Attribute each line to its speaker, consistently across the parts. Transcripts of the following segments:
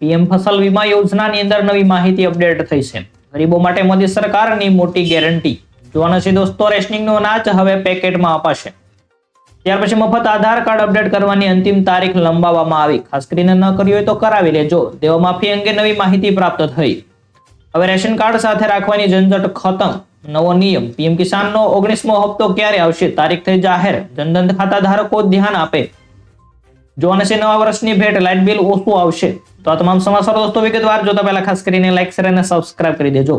Speaker 1: PM ફસલ વીમા યોજનાની અંદર નવી માહિતી અપડેટ થઈ છે. ગરીબો માટે મોદી સરકારની મોટી ગેરંટી. જોવાના છે દોસ્તો રેશનિંગનો અનાજ હવે પેકેટમાં અપાશે. ત્યાર પછી મફત આધાર કાર્ડ અપડેટ કરવાની અંતિમ તારીખ લંબાવવામાં આવી. ખાસ કરીને ન કરી હોય તો કરાવી લેજો. દેવા માફી અંગે નવી માહિતી પ્રાપ્ત થઈ. હવે રેશન કાર્ડ સાથે રાખવાની ઝંઝટ ખતમ. નવો નિયમ. પીએમ કિસાનનો ઓગણીસમો હપ્તો ક્યારે આવશે? તારીખ થઈ જાહેર. જનધન ખાતા ધારકો ધ્યાન આપે. જોવાને છે નવા વર્ષની ભેટ લાઇટ બિલ ઓછું આવશે, તો આ તમામ સમાચાર દોસ્તો વિગતવાર જોતા પહેલા ખાસ કરીને લાઇક શેર અને સબસ્ક્રાઇબ કરી દેજો.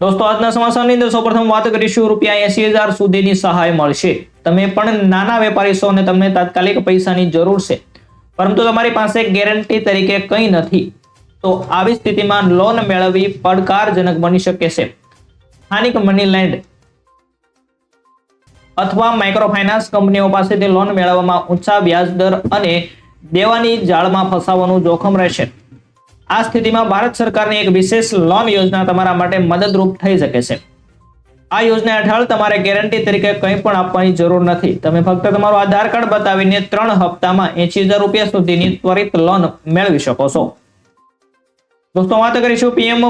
Speaker 1: દોસ્તો, આજના સમાચારની અંદર સૌપ્રથમ વાત કરીશું રૂપિયા એસી હજાર સુધીની સહાય મળશે. તમે પણ નાના વેપારી છો અને તમને તાત્કાલિક પૈસાની જરૂર છે. પરંતુ તમારી પાસે ગેરંટી તરીકે કંઈ નથી. તો આવી સ્થિતિમાં લોન મેળવવી પડકારજનક બની શકે છે. સ્થાનિક મની લેન્ડ અથવા માઇક્રોફાઇનાન્સ કંપનીઓ પાસેથી લોન મેળવવામાં ઊંચા વ્યાજ દર અને દેવાની જાળમાં ફસાવાનું જોખમ રહેશે. આ સ્થિતિમાં ભારત સરકારની એક વિશેષ લોન યોજના તમારા માટે મદદરૂપ થઈ શકે છે. આ યોજના હેઠળ તમારે ગેરંટી તરીકે કંઈ પણ આપવાની જરૂર નથી. તમે ફક્ત તમારું આધાર કાર્ડ બતાવીને ત્રણ હપ્તામાં એસી હજાર રૂપિયા સુધીની ત્વરિત લોન મેળવી શકો છો. દોસ્તો, વાત કરીશું પીએમ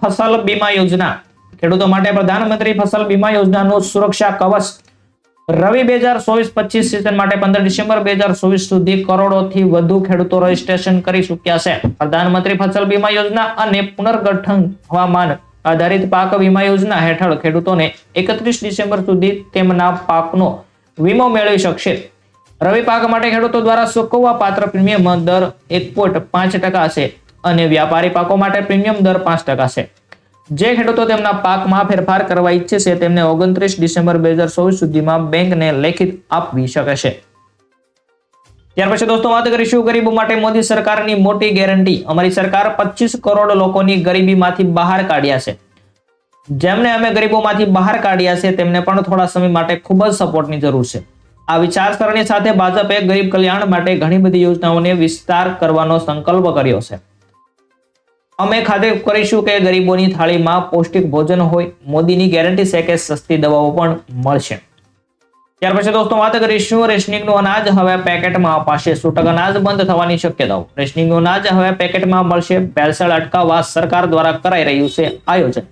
Speaker 1: ફસલ બીમા યોજના. ખેડૂતો માટે પ્રધાનમંત્રી ફસલ બીમા યોજનાનું સુરક્ષા કવચ રવિ બે હજાર ચોવીસ પચીસ સિઝન માટે પંદર ડિસેમ્બર બે હજાર ચોવીસ સુધી કરોડોથી વધુ ખેડૂતો રજીસ્ટ્રેશન કરી ચૂક્યા છે. પ્રધાનમંત્રી ફસલ બીમા યોજના અને પુનર્ગઠન હવામાન આધારિત પાક વીમા યોજના હેઠળ ખેડૂતોને એકત્રીસ ડિસેમ્બર સુધી તેમના પાકનો વીમો મેળવી શકશે. રવિ પાક માટે ખેડૂતો દ્વારા ચૂકવવા પાત્ર પ્રીમિયમ દર એક પોઈન્ટ પાંચ ટકા છે અને વ્યાપારી પાકો માટે પ્રીમિયમ દર પાંચ ટકા છે. જે ખેડૂતો તેમના પાકમાં ફેરફાર કરવા ઈચ્છે છે, તેમને ઓગણત્રીસ ડિસેમ્બર બે હજાર ચોવીસ સુધીમાં બેંકને લેખિત આપવી શકે છે. ત્યાર પછી દોસ્તો, વાત કરીશું ગરીબો માટે મોદી સરકારની મોટી ગેરંટી. અમારી સરકાર પચીસ કરોડ લોકોની ગરીબીમાંથી બહાર કાઢ્યા છે. જેમને અમે ગરીબોમાંથી બહાર કાઢ્યા છે, તેમને પણ થોડા સમય માટે ખૂબ જ સપોર્ટની જરૂર છે. આ વિચારસરણી સાથે ભાજપે ગરીબ કલ્યાણ માટે ઘણી બધી યોજનાઓને વિસ્તાર કરવાનો સંકલ્પ કર્યો છે. અમે ખાતે કરીશું કે ગરીબોની થાળીમાં પૌષ્ટિક ભોજન હોય, મોદીની ગેરંટી છે કે સસ્તી દવાઓ પણ મળશે. ત્યાર પછી દોસ્તો વાત કરીશું રેશનિંગનું અનાજ. હવે પેકેટમાં અપાશે છૂટક અનાજ બંધ થવાની શક્યતાઓ. રેશનિંગનું અનાજ હવે પેકેટમાં મળશે. ભેળસેળ અટકાવવા સરકાર દ્વારા કરાઈ રહ્યું છે આયોજન.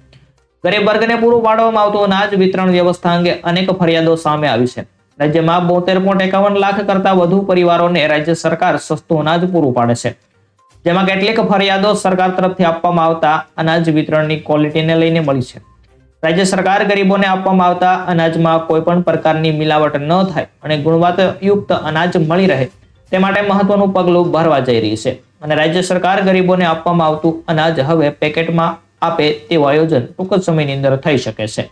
Speaker 1: ગરીબ વર્ગને પૂરું પાડવામાં આવતું અનાજ વિતરણ વ્યવસ્થા અંગે અનેક ફરિયાદો સામે આવી છે. રાજ્યમાં બોતેર પોઈન્ટ એકાવન લાખ કરતા વધુ પરિવારોને રાજ્ય સરકાર સસ્તું અનાજ પૂરું પાડે છે. જેમાં કેટલીક ફરિયાદો સરકાર તરફથી આપવામાં આવતા અનાજ વિતરણની ક્વોલિટીને લઈને મળી છે. રાજ્ય સરકાર ગરીબોને આપવામાં આવતા અનાજમાં કોઈ પણ પ્રકારની મિલાવટ ન થાય અને ગુણવત્તાયુક્ત અનાજ મળી રહે તે માટે મહત્વનું પગલું ભરવા જઈ રહી છે અને રાજ્ય સરકાર ગરીબોને આપવામાં આવતું અનાજ હવે પેકેટમાં આપે તેવું આયોજન ટૂંક સમયની અંદર થઈ શકે છે.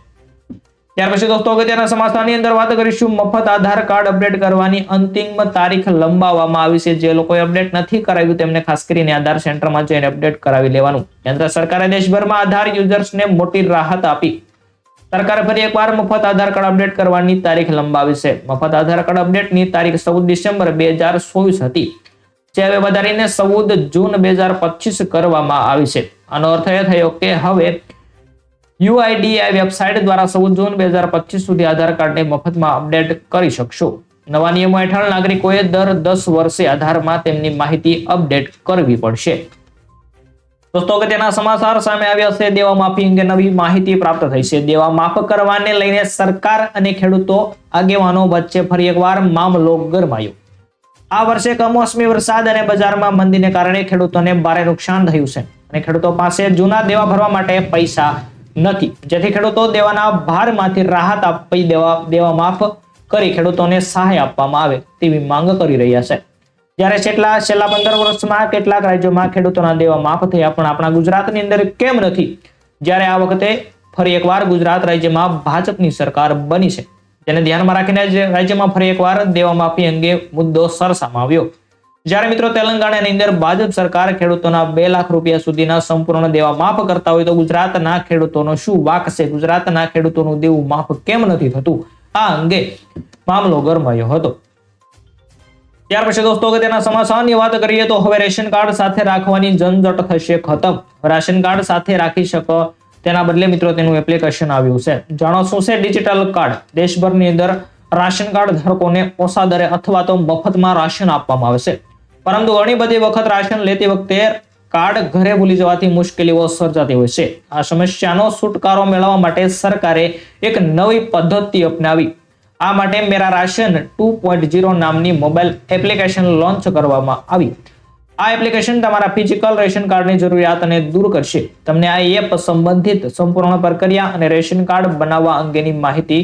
Speaker 1: ત્યાર પછી દોસ્તો અગત્યના સમાચારની અંદર વાત કરીશું. મફત આધાર કાર્ડ અપડેટ કરવાની અંતિમ તારીખ લંબાવવામાં આવી છે. જે લોકોએ અપડેટ નથી કરાવ્યું તેમને ખાસ કરીને આધાર સેન્ટરમાં જઈને અપડેટ કરાવી લેવાનું. કેન્દ્ર સરકારે દેશભરમાં આધાર યુઝર્સને મોટી રાહત આપી. સરકારે ફરી એકવાર મફત આધાર કાર્ડ અપડેટ કરવાની તારીખ લંબાવી છે. મફત આધાર કાર્ડ અપડેટની તારીખ ચૌદ ડિસેમ્બર બે હજાર ચોવીસ હતી. જે હવે વધારીને ચૌદ જૂન બે હજાર પચીસ કરવામાં આવી છે. આનો અર્થ એ થયો કે હવે યુઆઈડીઆઈ વેબસાઇટ દ્વારા ચૌદ જૂન બે હજાર પચીસ સુધી આધાર કાર્ડને મફતમાં અપડેટ કરી શકશો. નવા નિયમો હેઠળ નાગરિકોએ દર દસ વર્ષે આધારમાં તેમની માહિતી અપડેટ કરવી પડશે. દોસ્તો, અગત્યના સમાચાર સામે આવ્યા છે. દેવા માફી અંગે નવી માહિતી પ્રાપ્ત થઈ છે. દેવા માફ કરવાને લઈને સરકાર અને ખેડૂતો આગેવાનો વચ્ચે ફરી એકવાર મામલો ગરમાયો. આ વર્ષે કમોસમી વરસાદ અને બજારમાં મંદીને કારણે ખેડૂતોને ભારે નુકસાન થયું છે. અને ખેડૂતો પાસે જૂના દેવા ભરવા માટે પૈસા નથી. જેથી ખેડૂતો દેવાના ભારમાંથી રાહત આપી દેવા દેવા માફ કરી ખેડૂતોને સહાય આપવામાં આવે તેવી માંગ કરી રહ્યા છે. જ્યારે છેલ્લા છેલ્લા પંદર વર્ષમાં કેટલાક રાજ્યોમાં ખેડૂતોના દેવા માફ થયા, પણ આપણા ગુજરાતની અંદર કેમ નથી? જ્યારે આ વખતે ફરી એકવાર ગુજરાત રાજ્યમાં ભાજપની સરકાર બની છે. જેને ધ્યાનમાં રાખીને રાજ્યમાં ફરી એકવાર દેવા માફી અંગે મુદ્દો સરસામાં આવ્યો. જ્યારે મિત્રો તેલંગાણાની અંદર ભાજપ સરકાર ખેડૂતોના બે લાખ રૂપિયા સુધીના સંપૂર્ણ દેવા માફ કરતા હોય તો ગુજરાતના ખેડૂતોનો શું વાક છે? ગુજરાતના ખેડૂતોનું દેવું માફ કેમ નથી થતું? આ અંગે મામલો ગરમાયો હતો. ત્યાર પછી દોસ્તો તેના સમાસાની વાત કરીએ તો હવે રેશન કાર્ડ સાથે રાખવાની ઝંઝટ થશે ખતમ. રાશન કાર્ડ સાથે રાખી શકો તેના બદલે મિત્રો તેનું એપ્લિકેશન આવ્યું છે. જાણો શું છે? ડિજિટલ કાર્ડ દેશભરની અંદર રાશન કાર્ડ ધારકોને ઓછા દરે અથવા તો મફતમાં રાશન આપવામાં આવે છે પરંતુ ઘણી બધી વખત રાશન લેતી વખતે કાર્ડ ઘરે ભૂલી જવાથી મુશ્કેલીઓ સર્જાતી હોય છે. આ સમસ્યાનો છુટકારો મેળવવા માટે સરકારે એક નવી પદ્ધતિ અપનાવી. આ માટે Mera ration two point zero નામની મોબાઈલ એપ્લિકેશન લોન્ચ કરવામાં આવી. આ એપ્લિકેશન તમારા ફિઝિકલ રેશન કાર્ડની જરૂરિયાતને દૂર કરશે. તમને આ એપ સંબંધિત સંપૂર્ણ પ્રક્રિયા અને રેશન કાર્ડ બનાવવા અંગેની માહિતી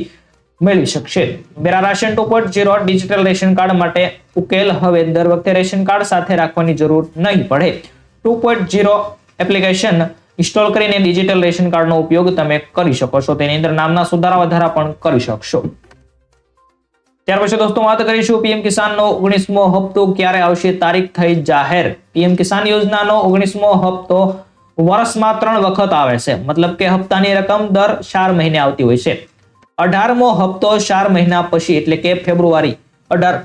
Speaker 1: મેળવી શકશે. Mera ration two point zero digital ration card માટે ઉકેલ હવે દર વખતે રેશન કાર્ડ સાથે રાખવાની જરૂર નહીં પડે. Two point zero application install કરીને ડિજિટલ રેશન કાર્ડનો ઉપયોગ તમે કરી શકો છો. તેની અંદર નામના સુધારા વધારા પણ કરી શકશો. ત્યાર પછી દોસ્તો વાત કરીશું પીએમ કિસાનનો ઓગણીસમો હપ્તો ક્યારે આવશે? તારીખ થઈ જાહેર. પીએમ કિસાન યોજનાનો ઓગણીસમો હપ્તો વર્ષમાં ત્રણ વખત આવે છે. મતલબ કે હપ્તાની રકમ દર ચાર મહિને આવતી હોય છે. અઢારમો હપ્તો ચાર મહિના પછી, એટલે કે ફેબ્રુઆરી. અઢાર,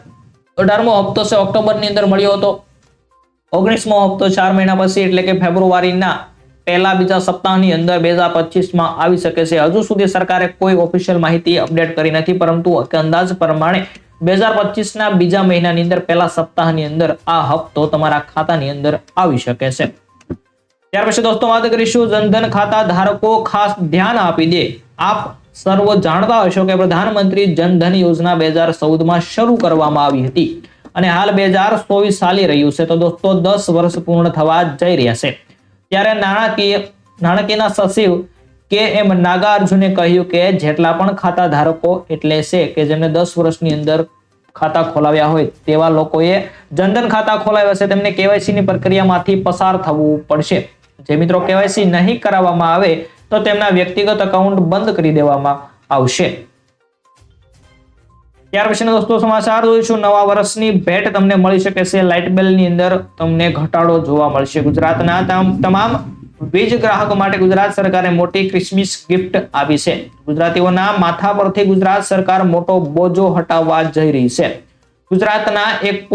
Speaker 1: અઢારમો હપ્તો છે ઓક્ટોબરની અંદર મળ્યો હતો. ઓગણીસમો હપ્તો ચાર મહિના પછી, એટલે કે ફેબ્રુઆરીના પહેલા બીજા સપ્તાહની અંદર બે હજાર પચીસમાં આવી શકે છે. હજુ સુધી સરકારે કોઈ ઓફિશિયલ માહિતી અપડેટ કરી નથી, પરંતુ અંદાજ પ્રમાણે બે હજાર પચીસના બીજા મહિનાની અંદર, પહેલા સપ્તાહની અંદર આ હપ્તો તમારા ખાતાની અંદર આવી શકે છે. ત્યાર પછી દોસ્તો, વાત કરીશું જનધન ખાતા ધારકો ખાસ ધ્યાન આપી દે. આપ સર્વ જાણતા હશો કે પ્રધાનમંત્રી જનધન યોજના બે હજાર ચૌદમાં શરૂ કરવામાં આવી હતી. અને હાલ બે હજાર ચોવીસ ચાલી રહ્યું છે. તો દોસ્તો, દસ વર્ષ પૂર્ણ થવા જઈ રહ્યા છે. ત્યારે નાણાકીય, નાણાકીયના સચિવ કે એમ નાગાર્જુને કહ્યું કે જેટલા પણ ખાતા ધારકો એટલે છે કે જેમને દસ વર્ષની અંદર ખાતા ખોલાવ્યા હોય તેવા લોકોએ જનધન ખાતા ખોલાવ્યા છે. તેમને કેવાયસી ની પ્રક્રિયામાંથી પસાર થવું પડશે. જે મિત્રો કેવાયસી નહીં કરાવવામાં આવે તો તેમના વ્યક્તિગત અકાઉન્ટ બંધ કરી દેવામાં આવશે. ત્યાર પછીના દોસ્તો સમાચાર જોઈશું. નવા વર્ષની ભેટ તમને મળી શકે છે. લાઇટ બિલની અંદર તમને ઘટાડો જોવા મળશે. ગુજરાતના તમામ વીજ ગ્રાહકો માટે ગુજરાત સરકારે મોટી ક્રિસમસ ગિફ્ટ આપી છે. ગુજરાતીઓના માથા પરથી ગુજરાત સરકાર મોટો બોજો હટાવવા જઈ રહી છે. ગુજરાતના એક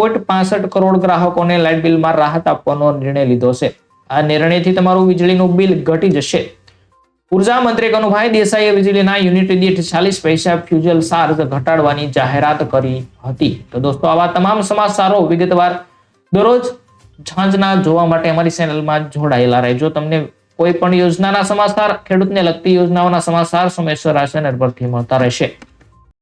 Speaker 1: કરોડ ગ્રાહકોને લાઇટ બિલમાં રાહત આપવાનો નિર્ણય લીધો છે. આ નિર્ણયથી તમારું વીજળીનું બિલ ઘટી જશે. ઊર્જા મંત્રી કનુભાઈ દેસાઈએ વીજળીના યુનિટ દીઠ ચાલીસ પૈસા ફ્યુઝલ ચાર્જ ઘટાડવાની જાહેરાત કરી હતી. તો દોસ્તો, આવા તમામ સમાચારો વિગતવાર દરરોજ સાંજના જોવા માટે અમારી ચેનલમાં જોડાયેલા રહેજો. તમને કોઈ પણ યોજનાના સમાચાર, ખેડૂતને લગતી યોજનાઓના સમાચાર સમયસર આ ચેનલ પરથી મળતા રહેશે.